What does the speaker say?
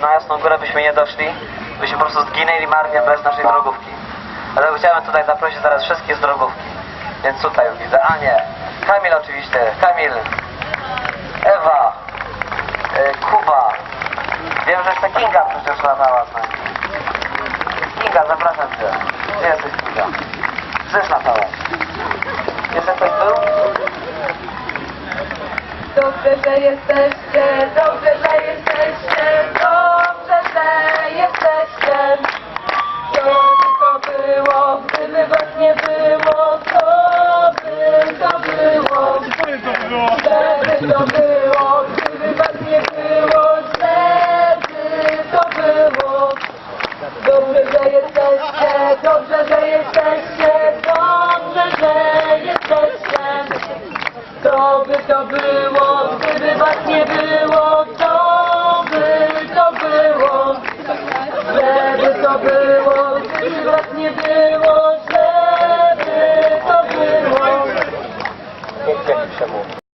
na Jasną Górę byśmy nie doszli, byśmy po prostu zginęli marnie bez naszej drogówki. Dlatego chciałem tutaj zaprosić zaraz wszystkich z drogówki. Więc tutaj widzę Anię, Kamil oczywiście, Kamil, Ewa, y, Kuba. Wiem, że jeszcze Kinga przecież z nami. Kinga, zapraszam Cię. Gdzie jesteś Kinga? Przecież latałaś. Jeszcze ktoś był? Dobrze, że jesteście, dobrze, że jesteście, nie było, by to było, żeby to było, gdyby was nie było, żeby to było. Dobrze, że jesteście, dobrze, że jesteście, dobrze, że jesteście. Co by to było, gdyby was nie było, co by to było, żeby to było. にしても。